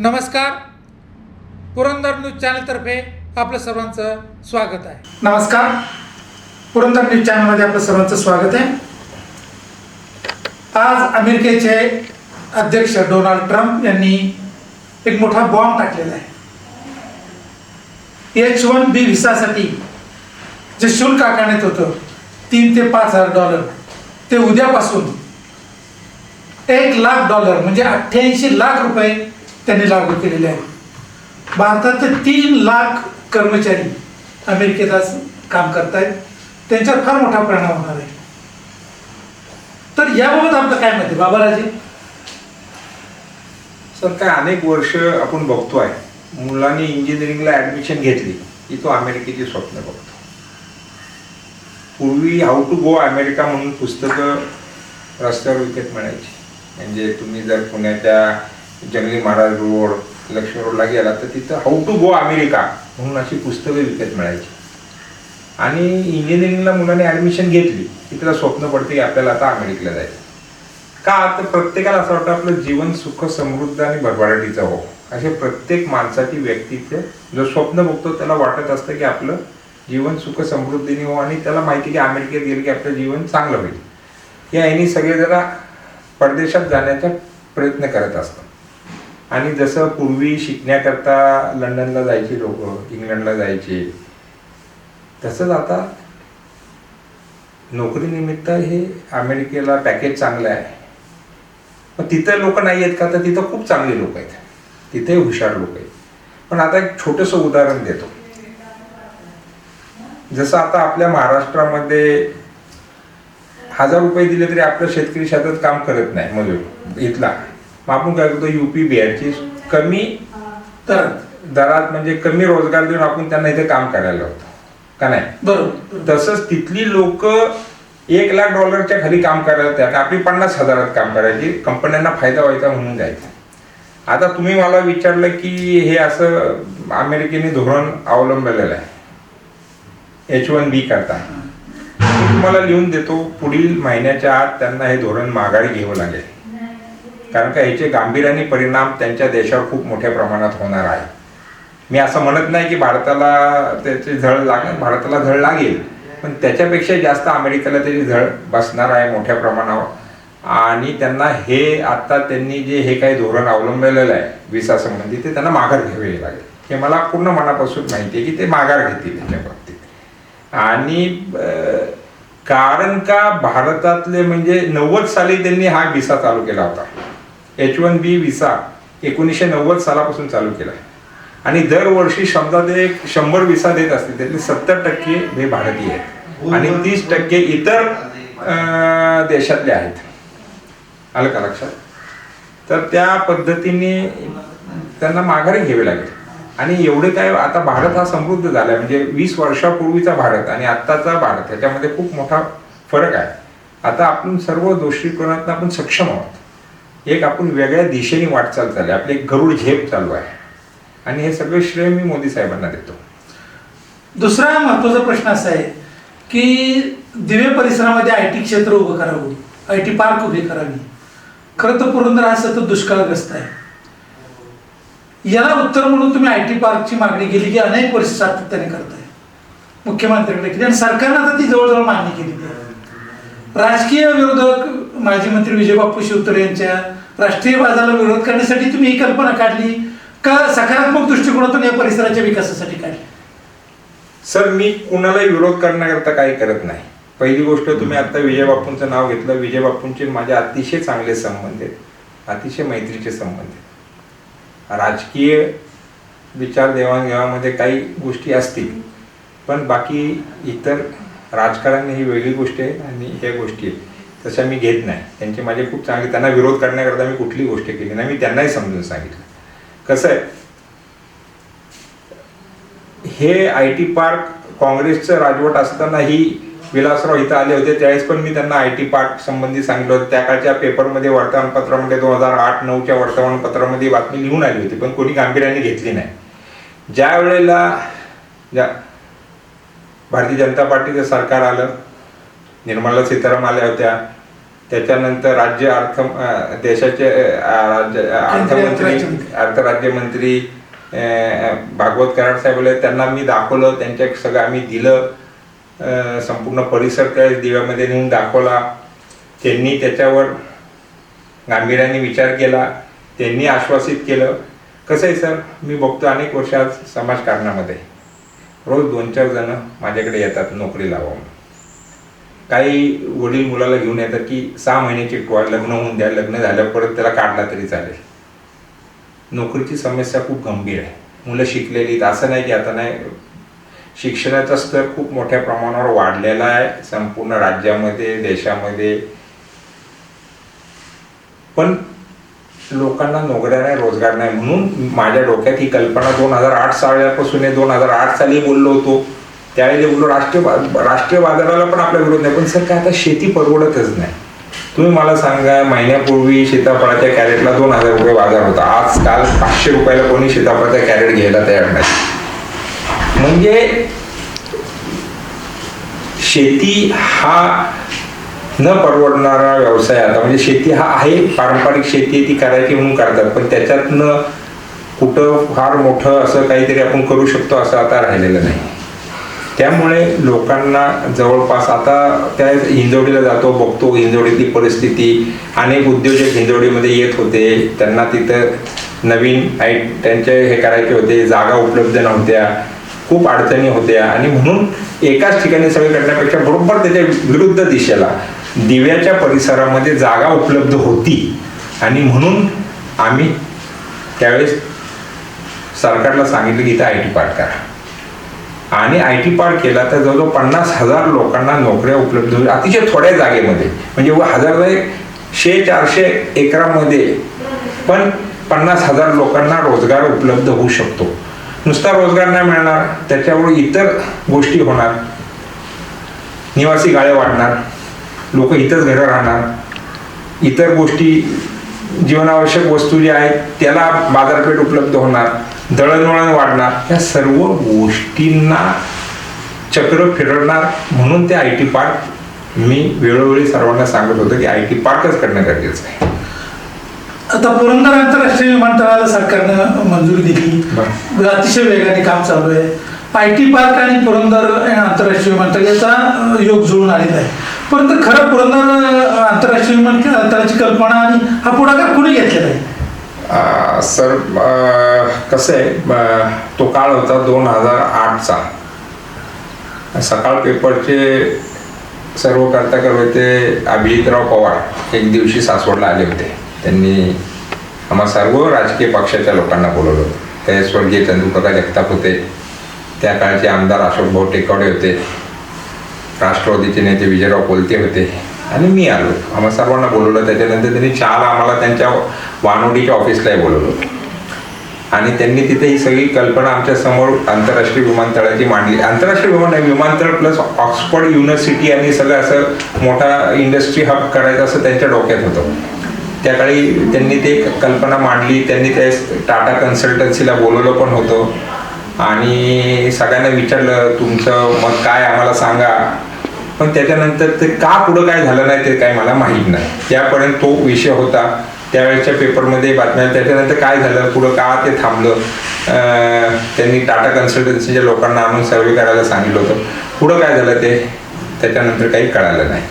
नमस्कार. पुरंदर न्यूज चॅनलतर्फे आपलं सर्वांचं स्वागत आहे. नमस्कार. पुरंदर न्यूज चॅनलमध्ये आपलं सर्वांचं स्वागत आहे. आज अमेरिकेचे अध्यक्ष डोनाल्ड ट्रम्प यांनी एक मोठा बॉम्ब टाकलेला आहे. एच वन बी व्हिसासाठी जे शुल्क आकारण्यात होतं तीन ते पाच हजार डॉलर ते उद्यापासून एक लाख डॉलर म्हणजे अठ्ठ्याऐंशी लाख रुपये त्यांनी लागू केलेले आहेत भारतातले तीन लाख कर्मचारी अमेरिकेत आज काम आहेत त्यांच्यावर फार मोठा परिणाम होणार आहे. तर याबाबत आपलं काय मत आहे? बाबाराजे? सर काय अनेक वर्ष आपण बघतोय. मुलांनी इंजिनिअरिंगला ऍडमिशन घेतली. की तो अमेरिकेची स्वप्न बघतो. पूर्वी हाऊ टू गो अमेरिका म्हणून पुस्तकं रस्त्यावर विकत मिळायची. म्हणजे तुम्ही जर पुण्याच्या जंगली महाराज रोड लक्ष्मी रोडला गेला तर तिथं हाऊ टू गो अमेरिका म्हणून अशी पुस्तकं विकत मिळायची. आणि इंजिनिअरिंगला मुलाने ॲडमिशन घेतली. की त्याला स्वप्न पडते की आपल्याला आता अमेरिकेला जायचं. का? तर प्रत्येकाला असं वाटतं आपलं जीवन सुख समृद्ध आणि भरभराटीचं हो. असे प्रत्येक माणसाची व्यक्तीचे जो स्वप्न बघतो त्याला वाटत असतं की आपलं जीवन सुख समृद्धीने हो आणि त्याला माहिती की अमेरिकेत गेलं की आपलं जीवन चांगलं होईल. या यांनी जरा परदेशात जाण्याचा प्रयत्न करत असतात. आणि जसं पूर्वी शिकण्याकरता लंडनला जायची लोक इंग्लंडला जायचे तसंच आता नोकरीनिमित्त हे अमेरिकेला पॅकेज चांगलं आहे. पण तिथं लोक नाही आहेत का? तर तिथं खूप चांगले लोक आहेत. तिथे हुशार लोक आहेत. पण आता एक छोटंसं उदाहरण देतो. जसं आता आपल्या महाराष्ट्रामध्ये हजार रुपये दिले तरी आपलं शेतकरी शेतात काम करत नाही मजूर इथला. मग आपण काय करतो? युपी बिहारची कमी तर दरात म्हणजे कमी रोजगार देऊन आपण त्यांना इथे काम करायला होतो का नाही? बरोबर. तसंच तिथली लोक एक लाख डॉलरच्या खाली काम करायला तयार आपली पन्नास हजारात काम करायची. कंपन्यांना फायदा व्हायचा म्हणून जायचं. आता तुम्ही मला विचारलं की हे असं अमेरिकेने धोरण अवलंबलेलं आहे. एच वन बी करता. मी तुम्हाला लिहून देतो. पुढील महिन्याच्या आत त्यांना हे धोरण माघारी घ्यावं लागेल. कारण का याचे गांभीर्याने परिणाम त्यांच्या देशावर खूप मोठ्या प्रमाणात होणार आहे. मी असं म्हणत नाही की भारताला त्याची झळ लागेल भारताला झळ लागेल पण त्याच्यापेक्षा जास्त अमेरिकेला त्याची झळ बसणार आहे मोठ्या प्रमाणावर. आणि त्यांना हे आता त्यांनी जे हे काही धोरण अवलंबलेलं आहे विसा संबंधी ते त्यांना माघार घ्यावे लागेल. हे मला पूर्ण मनापासून माहिती आहे की ते माघार घेतील त्याच्या बाबतीत. आणि कारण का भारतातले म्हणजे नव्वद साली त्यांनी हा विसा चालू केला होता? एच वन बी विसा एकोणीसशे नव्वद सालापासून चालू केला आणि दरवर्षी समजा ते एक शंभर विसा देत असतील त्यातले सत्तर टक्के हे भारतीय आहेत. आणि तीस टक्के इतर देशातले आहेत. आलं का लक्षात? तर त्या पद्धतीने त्यांना माघारी घ्यावी लागेल. आणि एवढे काय आता भारत हा समृद्ध झाला म्हणजे वीस वर्षापूर्वीचा भारत आणि आत्ताचा भारत याच्यामध्ये खूप मोठा फरक आहे. आता आपण सर्व दृष्टिकोनात आपण सक्षम आहोत. एक आपण वेगळ्या दिशेने वाटचाल चालली आहे. आपली एक गरुड झेप चालू आहे. आणि हे सगळे श्रेय मी मोदी साहेबांना देतो. दुसरा महत्त्वाचा प्रश्न असा आहे की दिवे परिसरामध्ये आय टी क्षेत्र उभं करावं आय टी पार्क उभे करावी. खरं तर पुरंदर हा सतत दुष्काळग्रस्त आहे. याला उत्तर म्हणून तुम्ही आय टी पार्कची मागणी केली की अनेक वर्ष सातत्याने करताय. मुख्यमंत्र्यांकडे केली. आणि सरकारनं आता ती जवळजवळ मागणी केली. राजकीय विरोधक माजी मंत्री विजयबापू शिवतरे यांच्या राष्ट्रीय वादाला विरोध करण्यासाठी तुम्ही ही कल्पना काढली का सकारात्मक दृष्टिकोनातून या परिसराच्या विकासासाठी काढली? सर मी कुणालाही विरोध करण्याकरता काही करत नाही. पहिली गोष्ट तुम्ही आता विजय बापूंचं नाव घेतलं. विजय बापूंचे माझे अतिशय चांगले संबंध आहेत. अतिशय मैत्रीचे संबंध आहेत. राजकीय विचार देवाणघेवाणमध्ये काही गोष्टी असतील पण बाकी इतर राजकारण ही वेगळी गोष्ट आहे आणि ह्या गोष्टी आहेत. तशा मी घेत नाही. त्यांचे माझे खूप चांगले त्यांना विरोध करण्याकरता मी कुठली गोष्ट केली नाही. मी त्यांनाही समजून सांगितलं. कसं आहे? हे आय टी पार्क काँग्रेसचं राजवट असतानाही विलासराव इथं आले होते. त्यावेळेस पण मी त्यांना आय टी पार्क संबंधी सांगितलं होतं. त्या काळच्या पेपरमध्ये वर्तमानपत्रामध्ये दोन हजार आठ नऊच्या वर्तमानपत्रामध्ये बातमी लिहून आली होती पण कोणी गांभीर्याने घेतली नाही. ज्या वेळेला ज्या भारतीय जनता पार्टीचं सरकार आलं निर्मला सीतारामन आल्या होत्या. त्याच्यानंतर राज्य अर्थ देशाचे राज्य अर्थमंत्री अर्थराज्यमंत्री. अर्थराज्यमंत्री अं, भागवत कराड साहेब आले. त्यांना मी दाखवलं त्यांच्या सगळं आम्ही दिलं. संपूर्ण परिसर त्या दिव्यामध्ये नेऊन दाखवला. त्यांनी त्याच्यावर गांभीर्याने विचार केला. त्यांनी आश्वासित केलं. कसं आहे सर? मी बघतो अनेक वर्ष आज समाजकारणामध्ये. रोज दोन चार जण माझ्याकडे येतात नोकरी लावा. काही वडील मुलाला घेऊन येतात की सहा महिन्याची टोळ लग्न होऊन द्या लग्न झालं परत त्याला काढला तरी चालेल. नोकरीची समस्या खूप गंभीर आहे. मुलं शिकलेली आहेत. असं नाही की आता नाही. शिक्षणाचा स्तर खूप मोठ्या प्रमाणावर वाढलेला आहे. संपूर्ण राज्यामध्ये देशामध्ये. पण लोकांना नोकऱ्या नाही रोजगार नाही म्हणून माझ्या डोक्यात ही कल्पना दोन हजार आठ सालापासून दोन हजार आठ साली बोललो होतो. त्यावेळी बोललो राष्ट्रीय राष्ट्रीय बाजाराला पण आपला विरोध नाही. पण सर काय आता शेती परवडतच नाही. तुम्ही मला सांगा महिन्यापूर्वी सीताफळाच्या कॅरेटला दोन हजार रुपये बाजार होता. आजकाल पाचशे रुपयाला कोणी सीताफळाचा कॅरेट घ्यायला तयार नाही. म्हणजे शेती हा न परवडणारा व्यवसाय आता. म्हणजे शेती हा आहे पारंपरिक शेती आहे, ती करायची म्हणून करतात. पण त्याच्यातनं कुठं फार मोठं असं काहीतरी आपण करू शकतो असं आता राहिलेलं नाही. त्यामुळे लोकांना जवळपास आता त्या हिंजवडीला जातो बघतो हिंजवडीतली परिस्थिती. अनेक उद्योजक हिंजवडीमध्ये येत होते. त्यांना तिथं नवीन आय त्यांचे हे करायचे होते जागा उपलब्ध नव्हत्या. खूप अडचणी होत्या. आणि म्हणून एकाच ठिकाणी सगळे करण्यापेक्षा बरोबर त्याच्या विरुद्ध दिशेला. दिव्याच्या परिसरामध्ये जागा उपलब्ध होती. आणि म्हणून आम्ही त्यावेळेस सरकारला सांगितलं की इथं आय टी पार्क करा. आणि आय टी पार्क केला तर जवळजवळ पन्नास हजार लोकांना नोकऱ्या उपलब्ध होईल. अतिशय थोड्या जागेमध्ये. म्हणजे व हजार शे चारशे एकरामध्ये पण पन्नास हजार लोकांना रोजगार उपलब्ध होऊ शकतो. नुसता रोजगार नाही मिळणार त्याच्यावर इतर गोष्टी होणार. निवासी गाळे वाढणार लोक इथंच घरं राहणार. इतर गोष्टी जीवनावश्यक वस्तू ज्या आहेत त्याला बाजारपेठ उपलब्ध होणार. दळणवळण वाढणार. या सर्व गोष्टींना चक्र फिरवणार म्हणून ते आय टी पार्क मी वेळोवेळी सर्वांना सांगत होतो की आय टी पार्कच करणं गरजेचं आहे. आता पुरंदर आंतरराष्ट्रीय विमानतळाला सरकारनं मंजुरी दिली. अतिशय वेगाने काम चालू आहे. आय टी पार्क आणि पुरंदर आंतरराष्ट्रीय विमानतळ याचा योग जुळून आलेला आहे. परंतु खरं पुरंदर आंतरराष्ट्रीय विमानतळाची कल्पना आणि हा पुढाकार कुणी घेतलेला आहे? सर कसं आहे तो काळ होता दोन हजार आठचा. सकाळ पेपरचे सर्व कर्ताकर होते अभिजितराव पवार एक दिवशी सासवडला आले होते. त्यांनी आम्हा सर्व राजकीय पक्षाच्या लोकांना बोलवलं होतं. ते स्वर्गीय चंद्रप्रकाश जगताप होते. त्या काळचे आमदार अशोक भाऊ टेकवडे होते. राष्ट्रवादीचे नेते विजयराव कोलते होते. आणि मी आलो. आम्हाला सर्वांना बोलवलं. त्याच्यानंतर त्यांनी चहाला आम्हाला त्यांच्या वानोडीच्या ऑफिसलाही बोलवलं. होतं आणि त्यांनी तिथे ही सगळी कल्पना आमच्यासमोर आंतरराष्ट्रीय विमानतळाची मांडली. आंतरराष्ट्रीय विमान विमानतळ प्लस ऑक्सफर्ड युनिव्हर्सिटी आणि सगळं असं मोठा इंडस्ट्री हब करायचं असं त्यांच्या डोक्यात होतं. त्याकाळी त्यांनी ते कल्पना मांडली. त्यांनी ते टाटा कन्सल्टन्सीला बोलवलं पण होतं. आणि सगळ्यांना विचारलं तुमचं मत काय? आम्हाला सांगा. पण त्याच्यानंतर ते का पुढं काय झालं नाही ते काय मला माहीत नाही. त्यापर्यंत तो विषय होता. त्यावेळेच्या पेपरमध्ये बातम्या त्याच्यानंतर काय झालं पुढं का ते थांबलं त्यांनी टाटा कन्सल्टन्सीच्या लोकांना आणून सर्वे करायला सांगितलं होतं. पुढं काय झालं ते? त्याच्यानंतर काही कळालं नाही.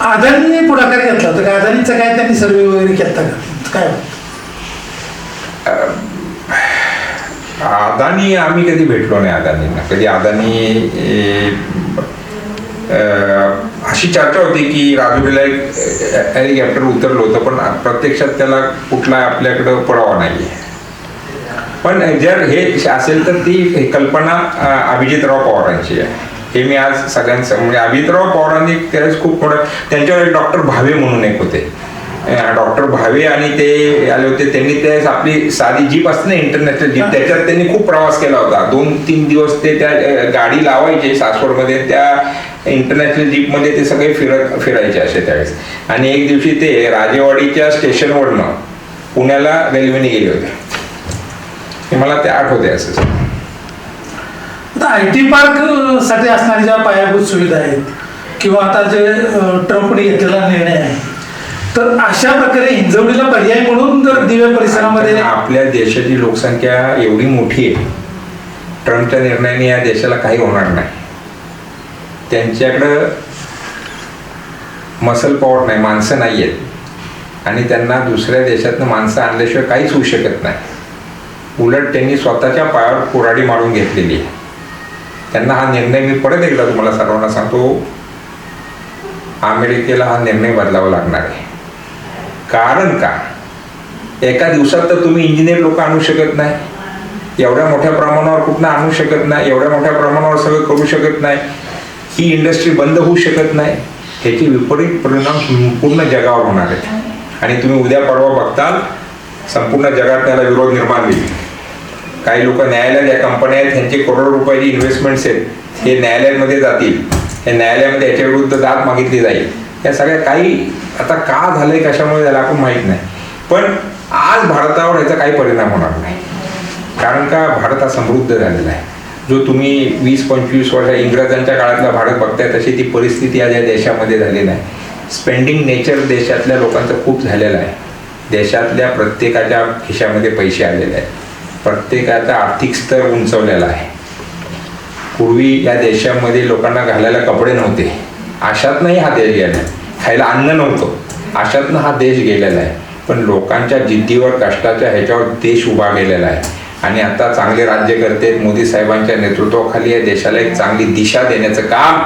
अदानीने पुढाकार घेतला होता. का अदानीचा काय त्यांनी सर्वे वगैरे का? काय? अदानी आम्ही कधी भेटलो नाही अदानींना कधी अदानी अशी चर्चा होती की राजुरीला एक हेलिकॉप्टर उतरलं होतं पण प्रत्यक्षात त्याला कुठला आपल्याकडं पुरावा नाही पण जर हे असेल तर ती कल्पना अभिजितराव पवारांची आहे. हे मी आज सगळ्यांचं म्हणजे अभिजितराव पवारांनी त्यावेळेस खूप मोठं त्यांच्यावर एक डॉक्टर भावे म्हणून एक होते. डॉक्टर भावे आणि ते आले होते. त्यांनी त्यावेळेस आपली साधी जीप असते ना इंटरनॅशनल जीप त्याच्यात त्यांनी खूप प्रवास केला होता. दोन तीन दिवस ते त्या गाडी लावायचे सासवडमध्ये त्या इंटरनॅशनल जीपमध्ये ते सगळे फिरत फिरायचे असे त्यावेळेस. आणि एक दिवशी ते राजेवाडीच्या स्टेशनवरनं पुण्याला रेल्वेने गेले होते. हे मला ते आठवते असं. आय टी पार्कसाठी असणाऱ्या ज्या पायाभूत सुविधा आहेत किंवा आता जे ट्रम्पने घेतलेला निर्णय आहे तर अशा प्रकारे हिंजवडीला पर्याय म्हणून जर दिव्य परिसरामध्ये आपल्या देशाची लोकसंख्या एवढी मोठी आहे. ट्रम्पच्या निर्णयाने या देशाला काही होणार नाही. त्यांच्याकडं मसल पॉवर नाही माणसं नाही आहेत. आणि त्यांना दुसऱ्या देशातनं माणसं आणल्याशिवाय काहीच होऊ शकत नाही. उलट त्यांनी स्वतःच्या पायावर कुऱ्हाडी मारून घेतलेली आहे. त्यांना हा निर्णय मी परत एकदा तुम्हाला सर्वांना सांगतो. अमेरिकेला हा निर्णय बदलावा लागणार आहे. कारण का? एका दिवसात तर तुम्ही इंजिनियर लोक आणू शकत नाही. एवढ्या मोठ्या प्रमाणावर कुठनं आणू शकत नाही एवढ्या मोठ्या प्रमाणावर सगळं करू शकत नाही. ही इंडस्ट्री बंद होऊ शकत नाही. ह्याचे विपरीत परिणाम संपूर्ण जगावर होणार आहेत. आणि तुम्ही उद्या परवा बघताल संपूर्ण जगात त्याला विरोध निर्माण होईल. काही लोक न्यायालयात या कंपन्या आहेत त्यांचे करोडो रुपयाची इन्व्हेस्टमेंट्स आहेत. हे न्यायालयामध्ये जातील. हे न्यायालयामध्ये याच्या विरुद्ध दाद मागितली जाईल. या सगळ्या काही आता का झालंय कशामुळे झालं आपण माहीत नाही. पण आज भारतावर याचा काही परिणाम होणार नाही. कारण का भारत हा समृद्ध झालेला आहे. जो तुम्ही वीस पंचवीस वर्ष इंग्रजांच्या काळातला भारत बघताय तशी ती परिस्थिती आज या देशामध्ये झालेली आहे स्पेंडिंग नेचर देशातल्या लोकांचं खूप झालेलं आहे. देशातल्या प्रत्येकाच्या खिशामध्ये पैसे आलेले आहेत. प्रत्येकाचा आर्थिक स्तर उंचवलेला आहे. पूर्वी या देशामध्ये लोकांना घालायला कपडे नव्हते. अशातनंही हा देश गेला खायला अन्न नव्हतं. अशातनं हा देश गेलेला आहे पण लोकांच्या जिद्दीवर कष्टाच्या ह्याच्यावर देश उभा गेलेला आहे. आणि आता चांगले राज्यकर्ते आहेत. मोदी साहेबांच्या नेतृत्वाखाली या देशाला एक चांगली दिशा देण्याचं काम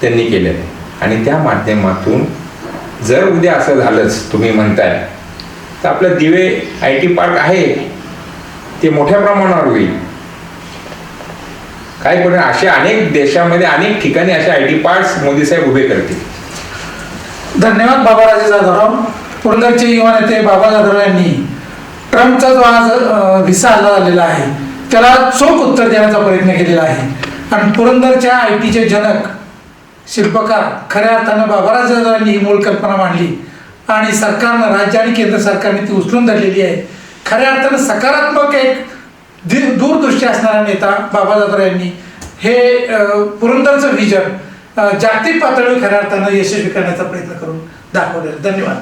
त्यांनी केलं आहे. आणि त्या माध्यमातून जर उद्या असं झालंच तुम्ही म्हणताय तर आपलं दिवे आय टी पार्क आहे. ते मोठ्या प्रमाणावर होईल. काय पण असे अनेक देशामध्ये अनेक ठिकाणी असे आय टी पार्ट मोदी साहेब उभे करतील. धन्यवाद बाबाराजे जाधवराव. पुरंदरचे युवा नेते बाबा जाधव यांनी ट्रम्पचा जो आज व्हिसा हल्ला झालेला आहे त्याला चोख उत्तर देण्याचा प्रयत्न केलेला आहे. आणि पुरंदरच्या आय टीचे जनक शिल्पकार खऱ्या अर्थानं बाबाराज जाधव यांनी ही मूळ कल्पना मांडली. आणि सरकारनं राज्य आणि केंद्र सरकारने ती उचलून धरलेली आहे. खऱ्या अर्थानं सकारात्मक एक दूरदृष्टी असणारा नेता बाबा जाधव यांनी. हे पुरंदरचं व्हिजन जागतिक पातळीवर खऱ्या अर्थानं यशस्वी करण्याचा प्रयत्न करून दाखवलेलं. धन्यवाद.